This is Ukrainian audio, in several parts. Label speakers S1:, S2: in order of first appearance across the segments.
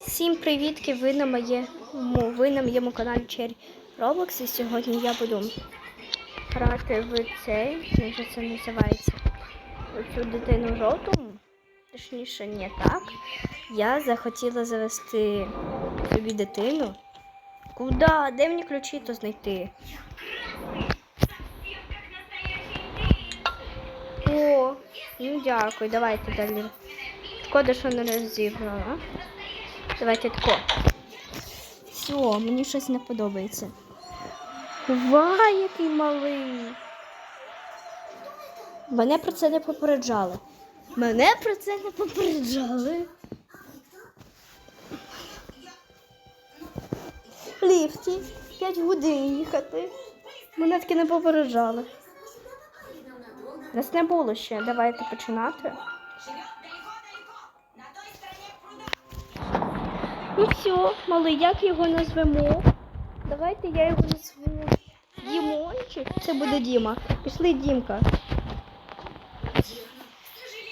S1: Всім привітки! Ви на моєму, ви на моєму каналі Cherry Roblox і сьогодні я буду грати в цей, як це називається, оцю дитину жовту. Точніше, не так. Я захотіла завести собі дитину. Куда? Де мені ключі то знайти? О, ну дякую, давайте далі. Шкода, що не розібрала. Давайте тако. Все, мені щось не подобається. Ва, який малий. Мене про це не попереджали. Мене про це не попереджали. Ліфті 5 годин їхати. Мене таки не попереджали. Нас не було ще. Давайте починати. Ну все, малий, як його назвемо? Давайте я його назву Дімончик. Це буде Діма. Пішли Дімка.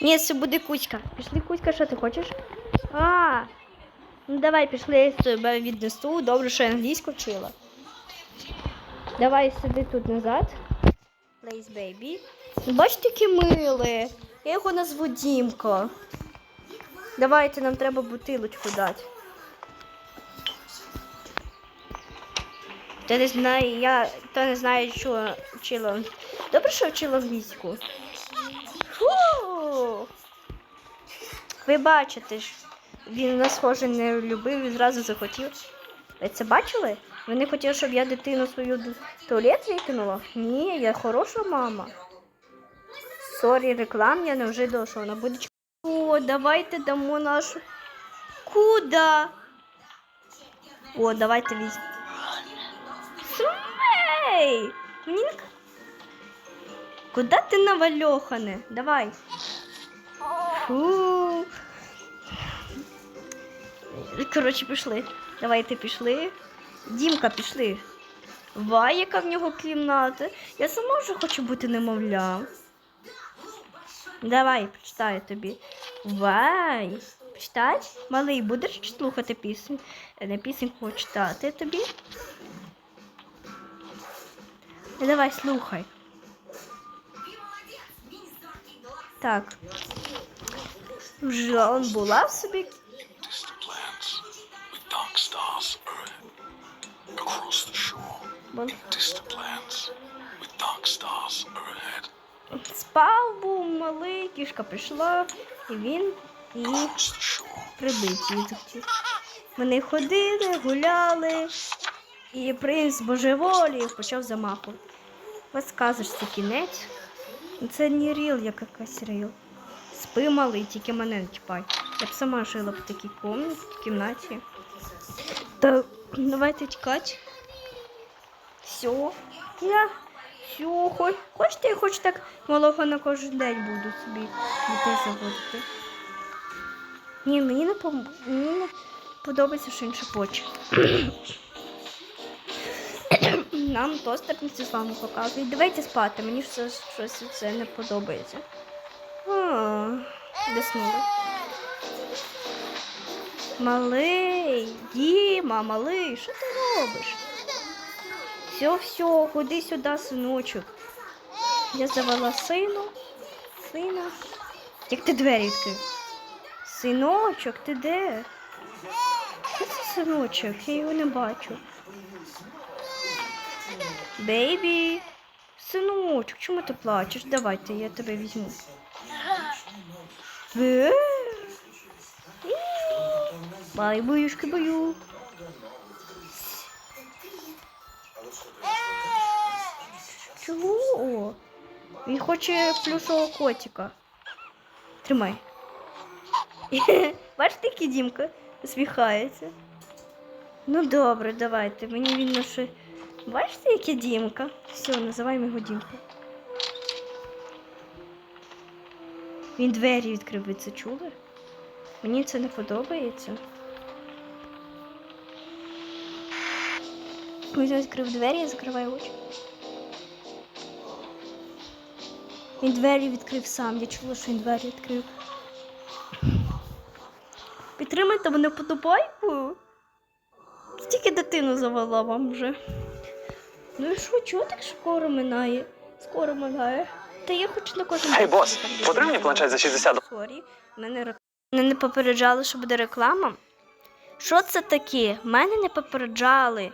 S1: Ні, це буде Кузька. Пішли Кузька, що ти хочеш? А, ну давай пішли, я тебе віднесу. Добре, що я англійську вчила. Давай сиди тут назад. Place baby. Бачите, які милі. Я його назву Дімка. Давайте, нам треба бутилочку дати. Хто не знає, я хто не знає, що вчила. Добре, що вчила англійську. Фу! Ви бачите ж, він нас схоже не любив і зразу захотів. Ви це бачили? Ви не хотіли, щоб я дитину свою туалет викинула? Ні, я хороша мама. Сорі, реклам я не вже дошла. Вона буде. О, давайте дамо нашу. Куда? О, давайте візьмемо. Мені не... Куда ти навальохане? Давай. Фу. Коротше, пішли. Давайте пішли. Дімка, пішли. Вай, яка в нього кімната. Я сама вже хочу бути немовлям. Давай, почитаю тобі. Вай. Почитати? Малий, будеш слухати пісню? Е, Не пісеньку читати тобі. Ну, Давай, слухай. Так. Вже он була в собі.
S2: ahead.
S1: Спав був малий, кішка прийшла, і він її її. Вони ходили, гуляли, і принц божеволів почав замаху. Ось сказочці кінець. Це не ріл, як якась ріл. Спи малий, тільки мене не чіпай. Я б сама жила в такій кімнаті. Та давайте тікати. Все. Я все, хоч, хочете, я хоч так малого на кожен день буду собі дітей заводити. Ні, мені не, пом... мені не подобається, що він шепоче. Нам тостер Мстиславу показує. Давайте спати, мені все щось це не подобається. Деснули. Малий, Діма, малий, що ти робиш? Все, все, ходи сюди, синочок. Я завела сину. Сина. Як ти двері відкрив? Синочок, ти де? Що це синочок? Я його не бачу. Бейбі. Синочок, чому ти плачеш? Давайте, я тебе візьму. Е? Бай, боюшки, бою. Чого? Він хоче плюшового котика. Тримай. Бачите, Дімка усміхається. Ну добре, давайте. Мені він на що. Бачите, який Дімка? Все, називаємо його Дімка. Він двері відкрив, ви це чули? Мені це не подобається. Він відкрив двері, я закриваю очі. Він двері відкрив сам. Я чула, що він двері відкрив. підтримайте мене подобайку. Стільки дитину завела вам вже. Ну і що, чого так скоро минає? Скоро минає. Та я хочу на кожен.
S3: Гей,
S1: день
S3: бос,
S1: дивитися.
S3: планшет за 60
S1: Сорі, мене рек... Мене не попереджали, що буде реклама. Що це таке? Мене не попереджали.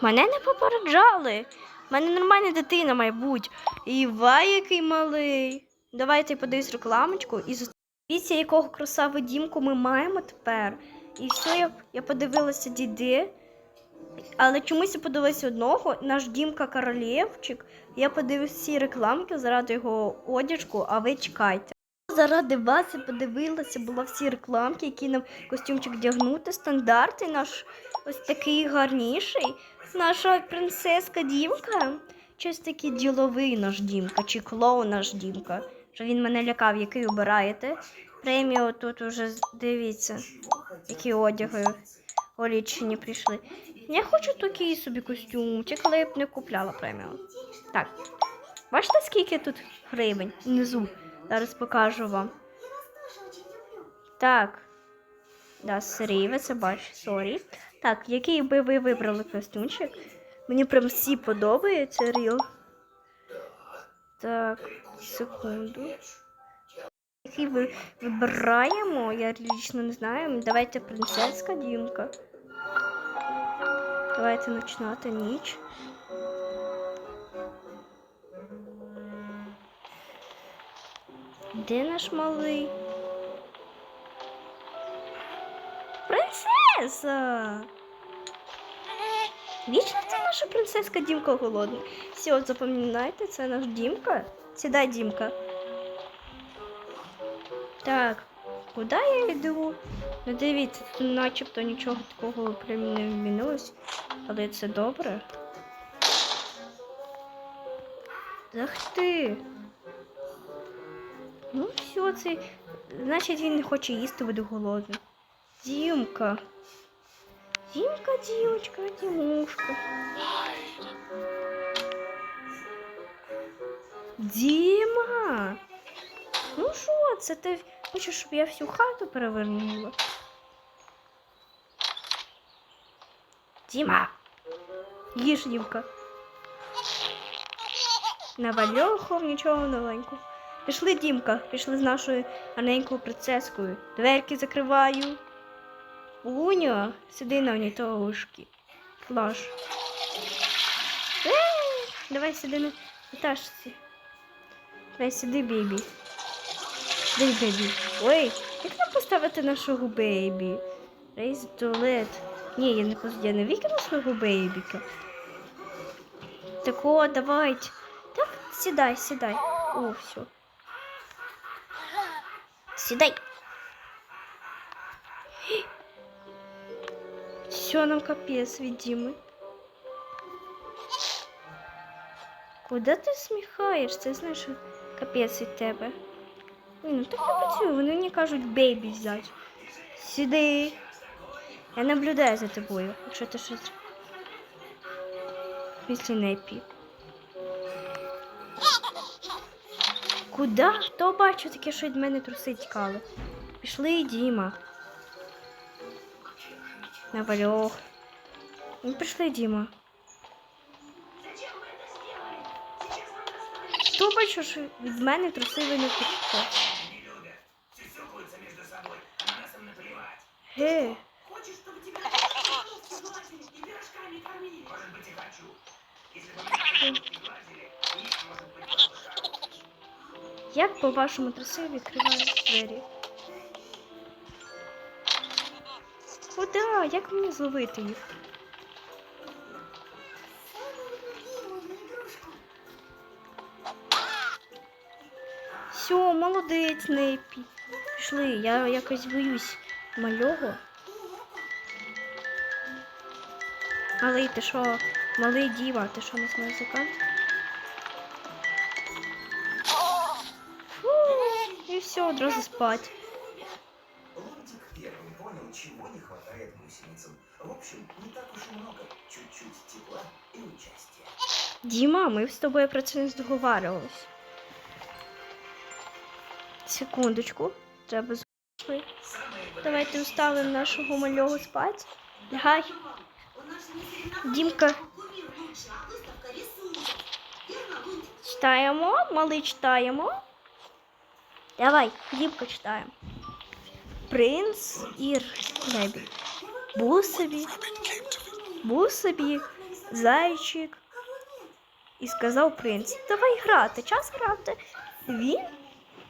S1: Мене не попереджали. У мене нормальна дитина має бути. І вай, який малий. Давайте подивись рекламочку і зустріться, якого красаву дімку ми маємо тепер. І все, я, я подивилася діди. Але чомусь я подивилася одного, наш Дімка Королєвчик. Я подивився всі рекламки заради його одяжку, а ви чекайте. Заради вас я подивилася, була всі рекламки, які нам костюмчик вдягнути. Стандартний наш ось такий гарніший. Наша принцеска Дімка. Щось такий діловий наш Дімка, чи клоун наш Дімка. Що він мене лякав, який обираєте. Премію тут уже дивіться, які одяги олічені прийшли. Я хочу такий собі костюмчик, але я б не купляла премію. Так. Бачите, скільки тут гривень внизу? Зараз покажу вам. Так. Да, сорі, ви це бачите, сорі. Так, який би ви вибрали костюмчик? Мені прям всі подобається, Ріл. Так, секунду. Який ви вибираємо? Я лічно не знаю. Давайте принцеска Дімка. Давайте починати ніч. Де наш малий? Принцеса! Вічно це наша принцеска Дімка голодна. Все, запам'ятайте, це наш Дімка. Сідай, Дімка. Так, куди я йду? Ну дивіться, тут начебто нічого такого прям не змінилось, але це добре. Ах ти. Ну, все, це. Значить, він не хоче їсти, буде голодний. Дімка. Дімка, дівчинка, дімушка. Діма! Ну що це? Ти хочеш, щоб я всю хату перевернула? Діма! Їж, Дімка. Навальохов, нічого новенького. Пішли, Дімка, пішли з нашою гарненькою принцескою. Дверки закриваю. Уня, сиди на унітожки. Клаш. Е, Давай сиди на етажці. Давай сиди, бейбі. Дай бейбі. Ой, як нам поставити нашого бейбі? Рейз туалет. Ні, я не я не викину свого бейбіка. Так о, давайте. Так, сідай, сідай. О, все. Сідай. Все, нам капець від Діми. Куди ти сміхаєшся? Я знаю, що капець від тебе. Ну так не працює, вони мені кажуть бейбі взяти. Сіди. Я наблюдаю за тобою, якщо ти щось. Після непі. Куда? Хто бачив таке, що від мене труси тікали? Пішли, Діма. Навальох. Ну, пішли, Діма. Хто бачив, що від мене труси ви не тікали? Як по вашому труси відкривають двері? Куда? Як мені зловити їх? Все, молодець, Нейпі. Пішли, я якось боюсь малього. Малий, ти що? Малий діва, ти що не знаєш язика? Фу, і все, одразу спать.
S4: Лунтик первым понял, чего не хватает гусеницам. В общем, не так уж и много. Чуть-чуть тепла и участия.
S1: Діма, ми з тобою про це не здоговарювалися. Секундочку, треба зайшли. Давайте уставимо нашого малього спать. Лягай. Дімка. Читаємо, малий читаємо. Давай, Дімка читаємо. Принц і лебідь. Був собі, був собі зайчик. І сказав принц, давай грати, час грати. Він,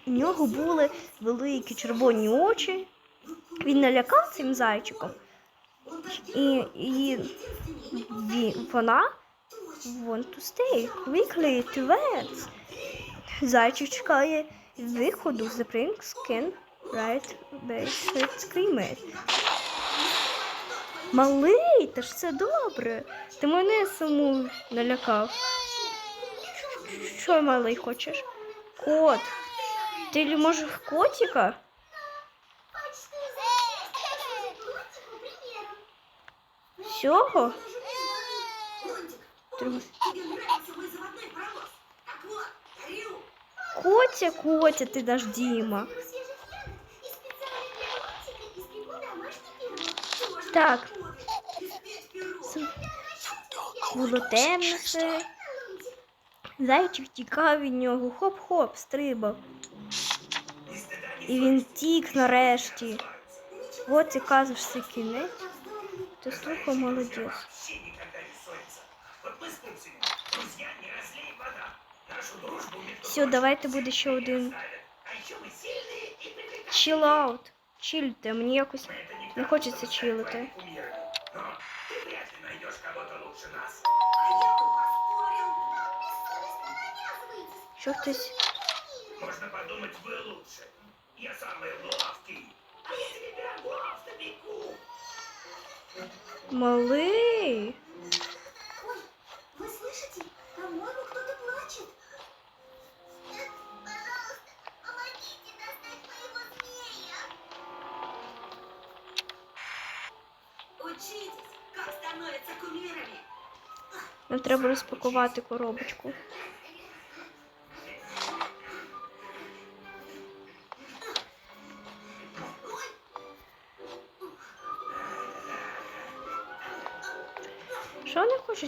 S1: у нього були великі червоні очі. Він налякав цим зайчиком. І, і він, вона want to stay quickly to bed. Зайчик чекає виходу. Prince can right basic screamer. Малий, та ж це добре. Ти мене саму налякав. Що малий хочеш? Кот. Ти лі- може котика? Всього? Котя, Котя, ти наш Діма. Так. Було темно все. Зайчик тікав від нього, хоп-хоп, стрибав. І він тік нарешті. От і кажешся кінець.
S4: Ты сука молодец.
S1: Все, давай ты
S4: будешь еще один.
S1: Чилаут. Чильте, мені якось
S4: не
S1: хочеться чилити. Що хтось?
S4: Можна подумати, ви лучше. Я самий ловкий. А я тебе прям лав тобі.
S1: Малий.
S3: Ой, вы слышите? По-моему, кто-то плачет. Пожалуйста, помогите достать моего змея.
S5: Учитесь, как становятся кумирами.
S1: Нам треба розпакувати коробочку.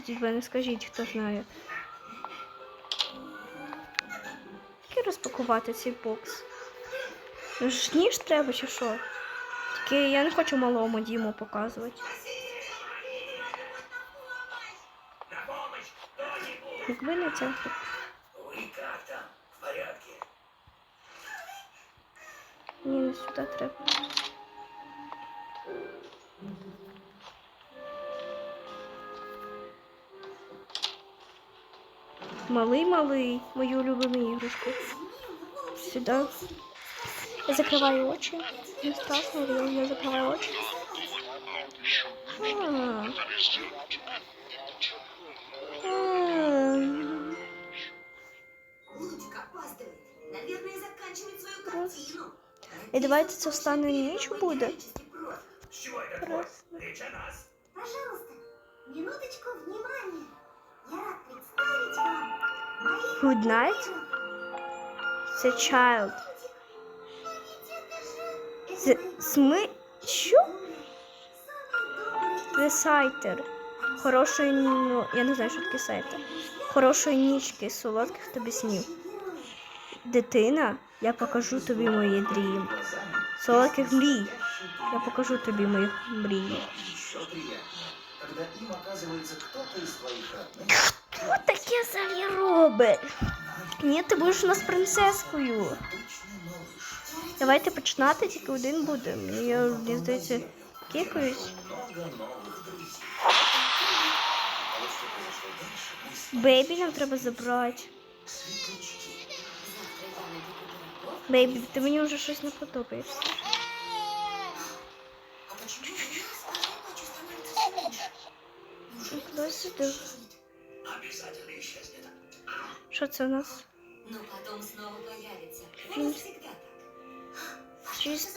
S1: Від мене? Скажіть, хто знає. Як розпакувати цей бокс? Ну ж ніж треба чи що? Тільки я не хочу малому Діму показувати. Якби не це. Ні, не сюди треба. Малий, малий, мою улюблену іграшку. Сюди. Я закриваю очі. Не страшно, я, я закриваю очі. А. А.
S5: Лунтик опаздывает. Наверное, заканчивает свою
S1: Раз.
S5: картину.
S1: І давайте це встане ніч буде.
S4: С чего это твой? Речь о нас.
S3: Пожалуйста, минуточку внимания. Я рад представить вам моих
S1: Good night.
S3: кумиров.
S1: Це child.
S3: Но ведь это же...
S1: З, сми... Що?
S3: Самый добрый
S1: Ресайтер. Хорошої ні... ну, я не знаю, що таке сайтер. Хорошої нічки, солодких тобі снів. Дитина, я покажу тобі мої дрім. Солодких мрій. Я покажу тобі моїх мрій.
S4: Еще приятнее, когда им оказывается кто-то из твоих родных.
S1: Що таке взагалі робить? Ні, ти будеш у нас принцескою.
S4: Обычный малыш.
S1: Давайте починати, тільки один буде. Я, мені здається, кікаюсь.
S4: Много новых друзей. А вот что произошло дальше, мы с
S1: Бейбі нам треба забрати.
S4: светлячки.
S5: Завтра я напеку пирогов.
S1: Бейбі, ти мені вже щось не подобається. Сюди?
S4: Обязательно исчезнет.
S1: Що це у нас?
S5: Но потом снова появится.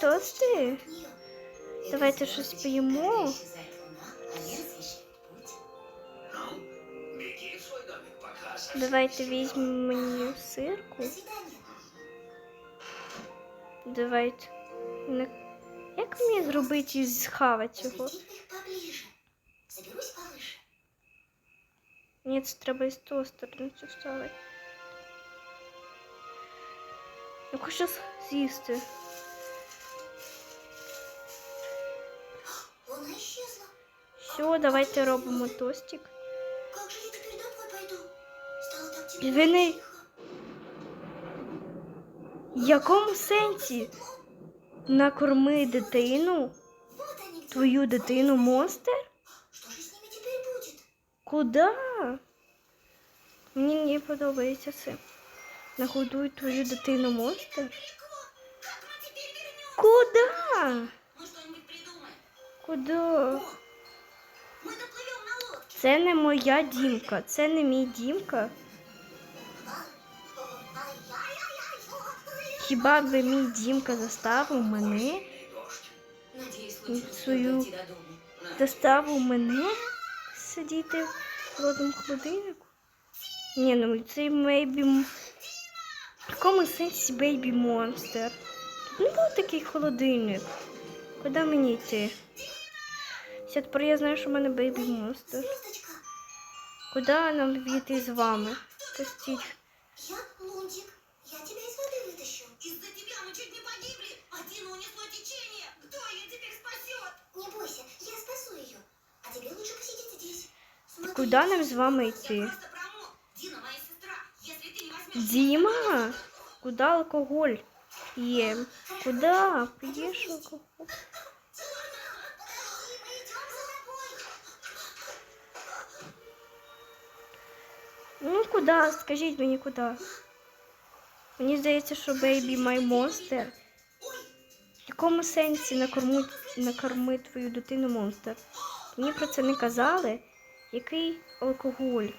S1: Тости?
S3: Нет.
S5: Это
S1: Давайте
S5: сделать,
S1: щось поїмо.
S4: Ну,
S1: Давайте візьмемо мені сирку. Давайте. Як мені зробити із хава цього? Ні, це треба із того сторони цю ставити. Я хочу з'їсти.
S3: Луна исчезла.
S1: Все, давайте робимо тостик.
S3: Как же я теперь домой пойду? Стало так
S1: І
S3: тепло.
S1: В якому сенсі? Накорми дитину, твою дитину монстр? Куда? Мені не подобається це. Нагодуй твою дитину монстр.
S3: Как мы теперь вернем?
S1: Куда?
S3: Мы что-нибудь придумаем.
S1: Куда?
S3: Мы доплывем на лодке.
S1: Це не моя дімка, це не мій дімка.
S3: Ай-яй-яй-яй.
S1: Хіба би мій дімка заставив мене?
S5: Надеюсь,
S1: Ну,
S5: случилось
S1: свою-
S5: дойти до дому.
S1: Заставив мене Сидіти в холодному холодильнику? Ні, ну це мейбі. В якому сенсі бейбі монстр? Тут не був такий холодильник. Куди мені йти? Все, тепер я знаю, що в мене бейбі монстр. Куди нам війти з вами? Пустіть. Куди нам з вами йти? Діма, куди алкоголь є? Куди? П'єш алкоголь? Ну куди? Скажіть мені куди? Мені здається, що бейбі май монстр. В якому сенсі накормить, накорми твою дитину монстр? Мені про це не казали. Який алкоголь?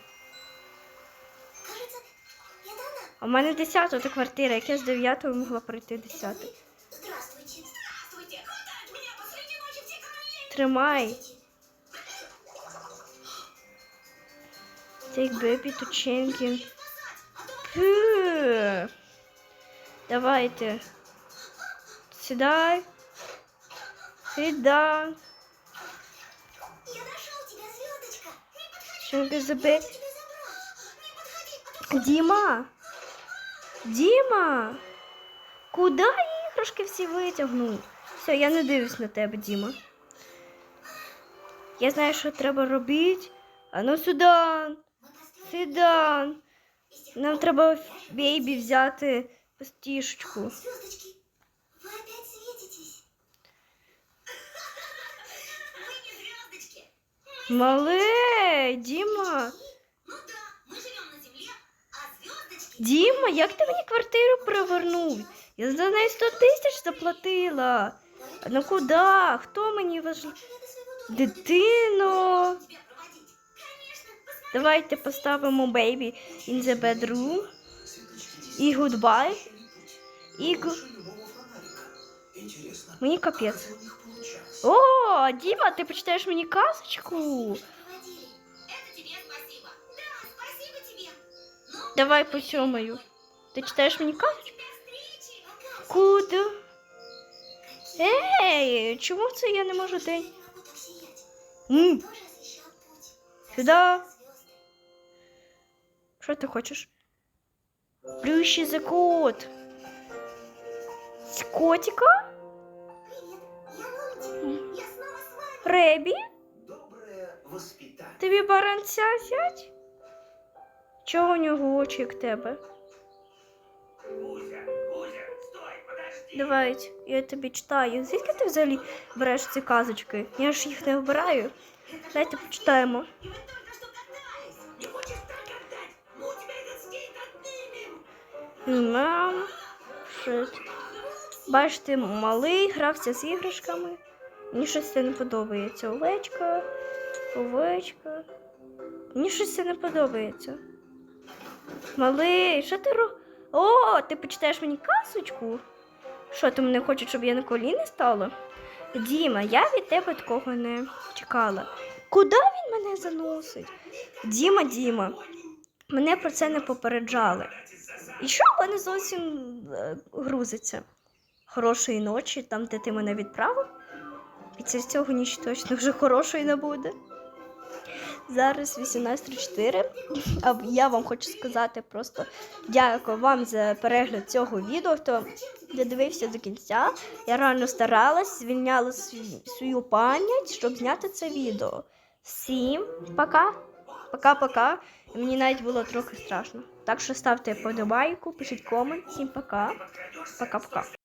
S1: А в мене 10 квартира, як я з 9 могла пройти 10.
S3: Здравствуйте. Здравствуйте. Хватает меня посреди ночи все ко мне.
S1: Тримай. Take baby to Chenkin. Давайте. Сідай. Сідай.
S3: То
S1: Діма! Діма! Куди іграшки всі витягнув? Все, я не дивлюсь на тебе, Діма. Я знаю, що треба робити. А ну сюди! Сюди! Нам треба бейбі взяти постішечку.
S3: А звездочки...
S1: Діма, як ти мені квартиру привернув? Я за неї 100 тисяч заплатила. Ну куди? Хто мені
S3: дома
S1: Дитино! Давайте поставимо бейбі in the bedroom. І goodbye. І Мені капець. О, Діма, ти почитаєш мені казочку?
S3: Тебе спасибо. Да, спасибо.
S1: Давай казочку?
S3: до встречи. Пока.
S1: Куди? Ей, чому це я не можу день? М. Сюда.
S3: Звезды.
S1: Що ти хочеш? Плющий за кот. З Котика? Ребі?
S4: Доброе воспитание.
S1: Тобі баранця взять? Чого у нього очі як тебе?
S4: Кузя, Кузя, стой, подожди.
S1: Давай, я тобі читаю. Звідки ти взагалі береш ці казочки? Я ж їх не вибираю. Давайте почитаємо.
S3: Отдать? Ну.
S1: Бачите, малий грався з іграшками. Мені щось це не подобається. Овечка, овечка. Мені щось це не подобається. Малий, що ти ро... О, ти почитаєш мені казочку? Що, ти мене хочеш, щоб я на коліни стала? Діма, я від тебе такого не чекала. Куди він мене заносить? Діма, Діма, мене про це не попереджали. І що в мене зовсім е, грузиться? хорошої ночі, там, де ти мене відправив. Це цього ніч точно вже хорошої не буде. Зараз 18.34. А я вам хочу сказати просто дякую вам за перегляд цього відео. Хто додивився до кінця. Я реально старалась, звільняла свою пам'ять, щоб зняти це відео. Всім пока. Пока-пока. Мені навіть було трохи страшно. Так що ставте подобайку, пишіть комент. Всім пока. Пока-пока.